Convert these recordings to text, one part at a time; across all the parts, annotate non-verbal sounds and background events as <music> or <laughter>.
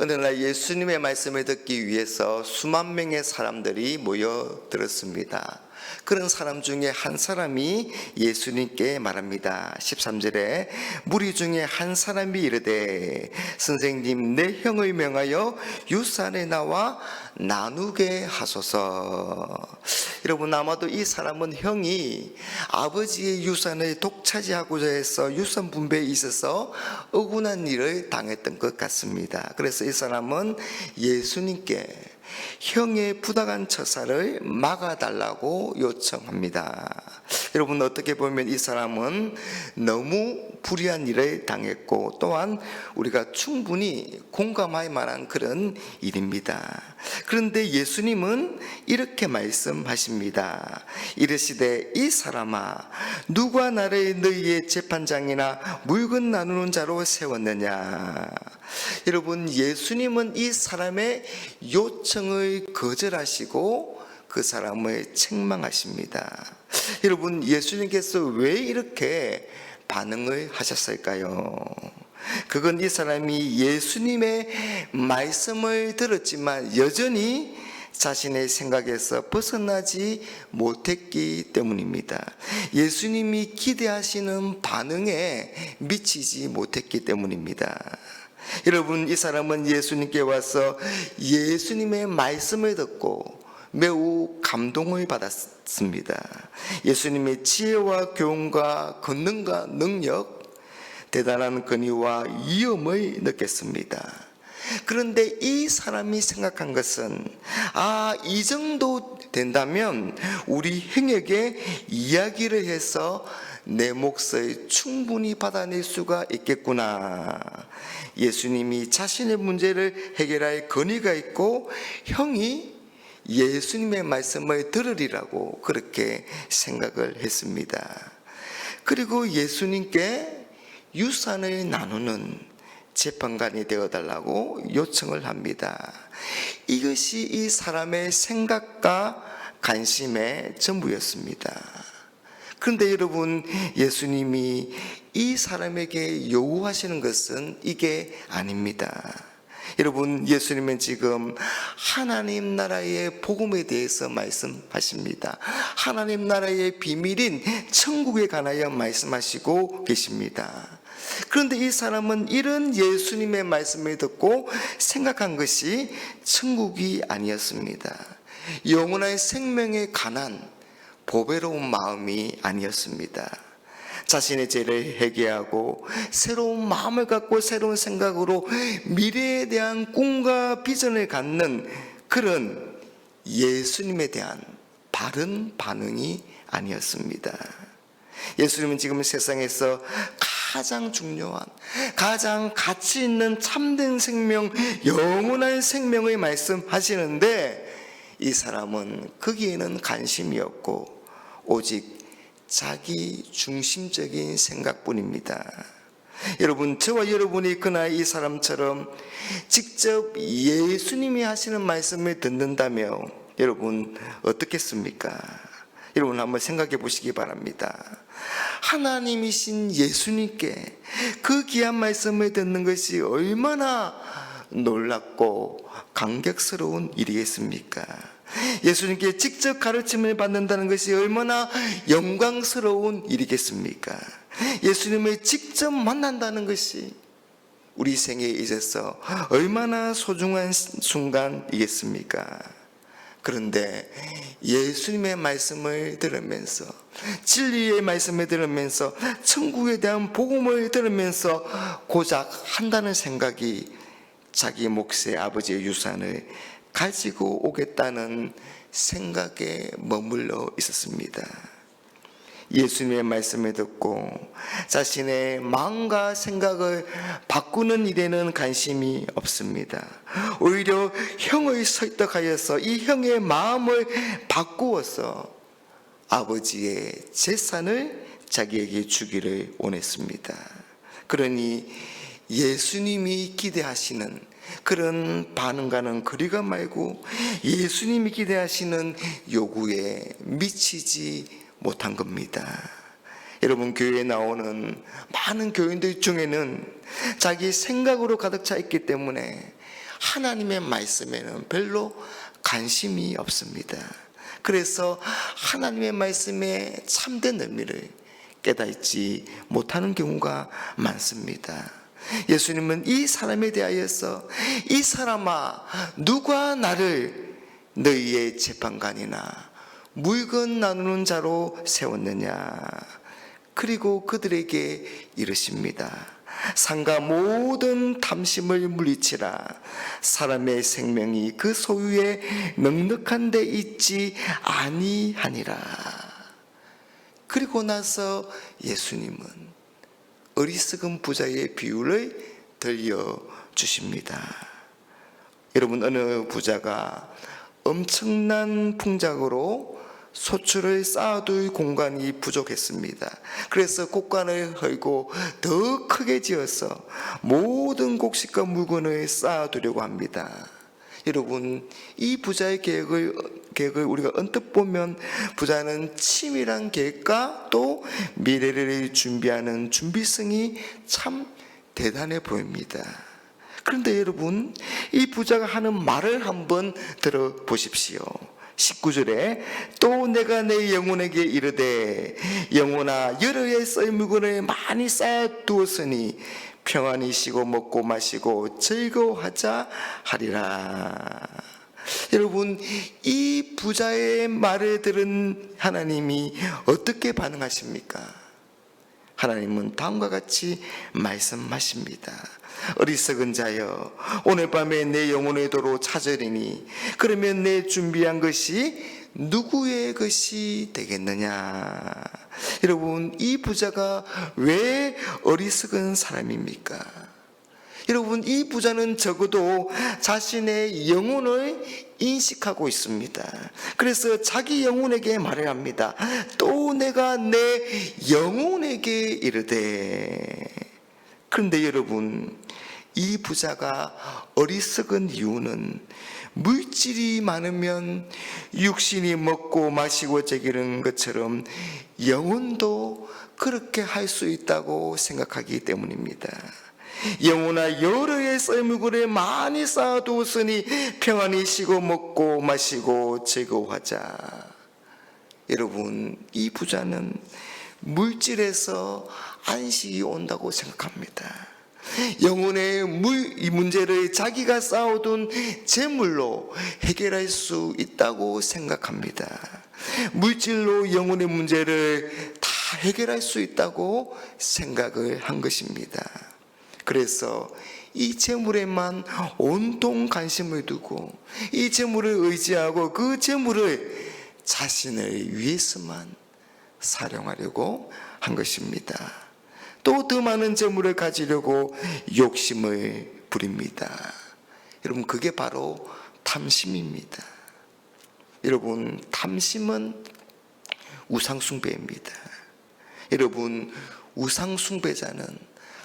어느 날 예수님의 말씀을 듣기 위해서 수만 명의 사람들이 모여들었습니다. 그런 사람 중에 한 사람이 예수님께 말합니다. 13절에 무리 중에 한 사람이 이르되 선생님 내 형을 명하여 유산에 나와 나누게 하소서. 여러분 아마도 이 사람은 형이 아버지의 유산을 독차지하고자 해서 유산 분배에 있어서 억울한 일을 당했던 것 같습니다. 그래서 이 사람은 예수님께 형의 부당한 처사를 막아달라고 요청합니다. 여러분 어떻게 보면 이 사람은 너무 불의한 일을 당했고 또한 우리가 충분히 공감할 만한 그런 일입니다. 그런데 예수님은 이렇게 말씀하십니다. 이르시되 이 사람아 누가 나를 너희의 재판장이나 물건 나누는 자로 세웠느냐 여러분 예수님은 이 사람의 요청을 거절하시고 그 사람을 책망하십니다. <laughs> 여러분 예수님께서 왜 이렇게 반응을 하셨을까요? 그건 이 사람이 예수님의 말씀을 들었지만 여전히 자신의 생각에서 벗어나지 못했기 때문입니다. 예수님이 기대하시는 반응에 미치지 못했기 때문입니다. 여러분, 이 사람은 예수님께 와서 예수님의 말씀을 듣고 매우 감동을 받았습니다. 예수님의 지혜와 교훈과 권능과 능력, 대단한 권위와 위엄을 느꼈습니다. 그런데 이 사람이 생각한 것은 아, 이 정도 된다면 우리 형에게 이야기를 해서 내 몫을 충분히 받아낼 수가 있겠구나. 예수님이 자신의 문제를 해결할 권위가 있고 형이 예수님의 말씀을 들으리라고 그렇게 생각을 했습니다. 그리고 예수님께 유산을 나누는 재판관이 되어달라고 요청을 합니다. 이것이 이 사람의 생각과 관심의 전부였습니다. 그런데 여러분, 예수님이 이 사람에게 요구하시는 것은 이게 아닙니다. 여러분, 예수님은 지금 하나님 나라의 복음에 대해서 말씀하십니다. 하나님 나라의 비밀인 천국에 관하여 말씀하시고 계십니다. 그런데 이 사람은 이런 예수님의 말씀을 듣고 생각한 것이 천국이 아니었습니다. 영원한 생명에 관한 보배로운 마음이 아니었습니다. 자신의 죄를 회개하고 새로운 마음을 갖고 새로운 생각으로 미래에 대한 꿈과 비전을 갖는 그런 예수님에 대한 바른 반응이 아니었습니다. 예수님은 지금 세상에서 가장 중요한, 가장 가치 있는 참된 생명, 영원한 생명을 말씀하시는데 이 사람은 거기에는 관심이 없고 오직 자기 중심적인 생각뿐입니다. 여러분, 저와 여러분이 그날 이 사람처럼 직접 예수님이 하시는 말씀을 듣는다면 여러분 어떻겠습니까? 여러분 한번 생각해 보시기 바랍니다. 하나님이신 예수님께 그 귀한 말씀을 듣는 것이 얼마나 놀랍고 감격스러운 일이겠습니까? 예수님께 직접 가르침을 받는다는 것이 얼마나 영광스러운 일이겠습니까? 예수님을 직접 만난다는 것이 우리 생에 있어서 얼마나 소중한 순간이겠습니까? 그런데 예수님의 말씀을 들으면서 진리의 말씀을 들으면서 천국에 대한 복음을 들으면서 고작 한다는 생각이 자기 몫의 아버지의 유산을 가지고 오겠다는 생각에 머물러 있었습니다. 예수님의 말씀을 듣고 자신의 마음과 생각을 바꾸는 일에는 관심이 없습니다. 오히려 형을 설득하여서 이 형의 마음을 바꾸어서 아버지의 재산을 자기에게 주기를 원했습니다. 그러니 예수님이 기대하시는 그런 반응과는 거리가 말고 예수님이 기대하시는 요구에 미치지 못한 겁니다. 여러분 교회에 나오는 많은 교인들 중에는 자기 생각으로 가득 차 있기 때문에 하나님의 말씀에는 별로 관심이 없습니다. 그래서 하나님의 말씀의 참된 의미를 깨닫지 못하는 경우가 많습니다. 예수님은 이 사람에 대하여서 이 사람아 누가 나를 너희의 재판관이나 물건 나누는 자로 세웠느냐 그리고 그들에게 이르십니다. 상가 모든 탐심을 물리치라. 사람의 생명이 그 소유에 넉넉한 데 있지 아니하니라. 그리고 나서 예수님은 어리석은 부자의 비유를 들려 주십니다. 여러분 어느 부자가 엄청난 풍작으로 소출을 쌓아둘 공간이 부족했습니다. 그래서 곡간을 헐고 더 크게 지어서 모든 곡식과 물건을 쌓아두려고 합니다. 여러분 이 부자의 계획을 계획을 우리가 언뜻 보면 부자는 치밀한 계획과 또 미래를 준비하는 준비성이 참 대단해 보입니다. 그런데 여러분 이 부자가 하는 말을 한번 들어보십시오. 19절에 또 내가 내 영혼에게 이르되 영혼아 여러 해썰 물건을 많이 쌓아 두었으니 평안히 쉬고 먹고 마시고 즐거워하자 하리라. 여러분 이 부자의 말을 들은 하나님이 어떻게 반응하십니까? 하나님은 다음과 같이 말씀하십니다. 어리석은 자여 오늘 밤에 내 영혼의 도로 찾으리니 그러면 내 준비한 것이 누구의 것이 되겠느냐 여러분 이 부자가 왜 어리석은 사람입니까 여러분 이 부자는 적어도 자신의 영혼을 인식하고 있습니다. 그래서 자기 영혼에게 말을 합니다. 또 내가 내 영혼에게 이르되 그런데 여러분 이 부자가 어리석은 이유는 물질이 많으면 육신이 먹고 마시고 즐기는 것처럼 영혼도 그렇게 할 수 있다고 생각하기 때문입니다. 영혼아 여러 해 썰물굴에 많이 쌓아두었으니 평안히 쉬고 먹고 마시고 즐거워하자. 여러분 이 부자는 물질에서 안식이 온다고 생각합니다. 영혼의 물, 이 문제를 자기가 쌓아둔 재물로 해결할 수 있다고 생각합니다. 물질로 영혼의 문제를 다 해결할 수 있다고 생각을 한 것입니다. 그래서 이 재물에만 온통 관심을 두고 이 재물을 의지하고 그 재물을 자신을 위해서만 사용하려고 한 것입니다. 또 더 많은 재물을 가지려고 욕심을 부립니다. 여러분 그게 바로 탐심입니다. 여러분 탐심은 우상숭배입니다. 여러분 우상숭배자는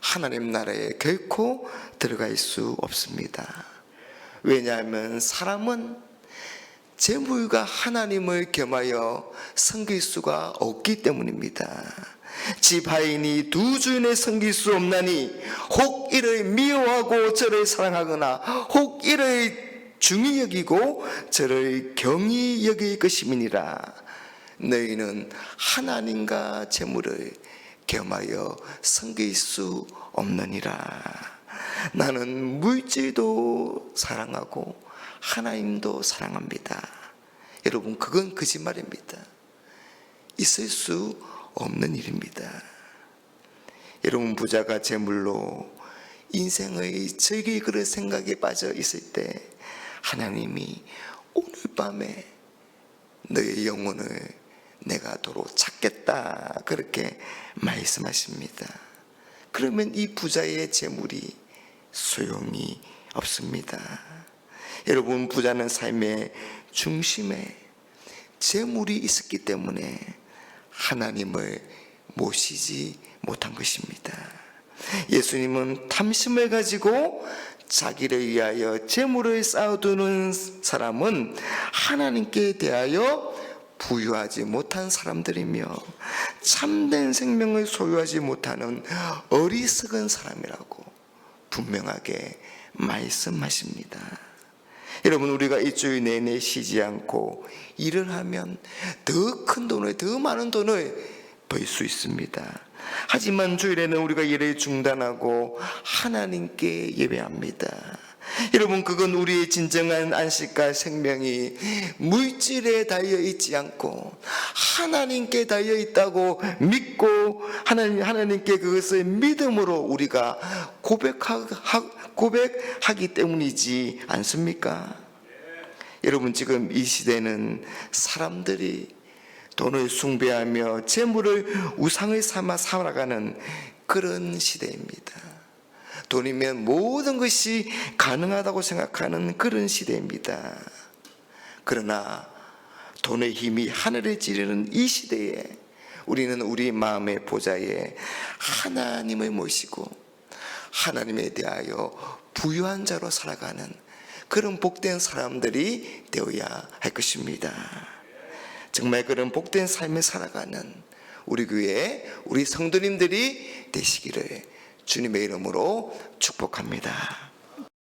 하나님 나라에 결코 들어갈 수 없습니다. 왜냐하면 사람은 재물과 하나님을 겸하여 섬길 수가 없기 때문입니다. 집 하인이 두 주인을 섬길 수 없나니 혹 이를 미워하고 저를 사랑하거나 혹 이를 중히 여기고 저를 경히 여길 것임이니라 너희는 하나님과 재물을 겸하여 섬길 수 없느니라 나는 물질도 사랑하고 하나님도 사랑합니다 여러분 그건 거짓말입니다 있을 수 없는 일입니다. 여러분 부자가 재물로 인생의 즐길 그런 생각에 빠져 있을 때 하나님이 오늘 밤에 너의 영혼을 내가 도로 찾겠다 그렇게 말씀하십니다. 그러면 이 부자의 재물이 소용이 없습니다. 여러분 부자는 삶의 중심에 재물이 있었기 때문에 하나님을 모시지 못한 것입니다. 예수님은 탐심을 가지고 자기를 위하여 재물을 쌓아두는 사람은 하나님께 대하여 부유하지 못한 사람들이며 참된 생명을 소유하지 못하는 어리석은 사람이라고 분명하게 말씀하십니다. 여러분 우리가 일주일 내내 쉬지 않고 일을 하면 더 큰 돈을 더 많은 돈을 벌 수 있습니다. 하지만 주일에는 우리가 일을 중단하고 하나님께 예배합니다. 여러분 그건 우리의 진정한 안식과 생명이 물질에 달려 있지 않고 하나님께 달려 있다고 믿고 하나님 하나님께 그것을 믿음으로 우리가 고백하, 고백하기 때문이지 않습니까? 여러분 지금 이 시대는 사람들이 돈을 숭배하며 재물을 우상을 삼아 살아가는 그런 시대입니다. 돈이면 모든 것이 가능하다고 생각하는 그런 시대입니다. 그러나 돈의 힘이 하늘을 찌르는 이 시대에 우리는 우리 마음의 보좌에 하나님을 모시고 하나님에 대하여 부유한 자로 살아가는 그런 복된 사람들이 되어야 할 것입니다. 정말 그런 복된 삶을 살아가는 우리 교회 우리 성도님들이 되시기를 주님의 이름으로 축복합니다.